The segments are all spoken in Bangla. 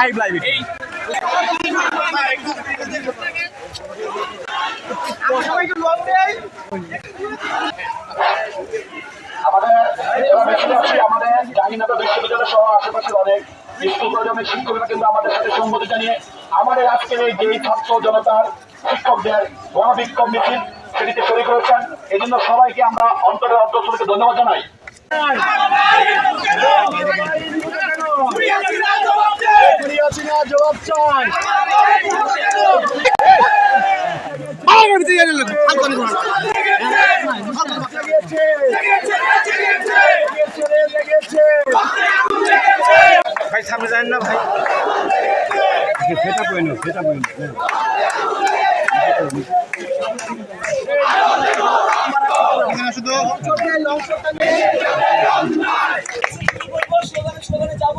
লাইভ লাইভ আমাদের আমাদের জাহাঙ্গীরনগর বিশ্ববিদ্যালয় আশেপাশের অনেক স্কুল কলেজের শিক্ষকরা কিন্তু আমাদের সাথে সম্মতি জানিয়ে আমাদের আজকের এই যে ছাত্র জনতার শিক্ষকদের গণবিক্ষোভ মিছিল সেটিতে শরীর করেছেন এই জন্য সবাইকে আমরা অন্তরের অন্তঃস্থলকে ধন্যবাদ জানাই। জবাব চাই ভাই সামনে যান না ভাই স্লোগানে স্লোগানে যাব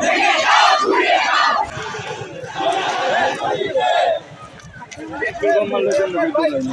立党为公，执政为民。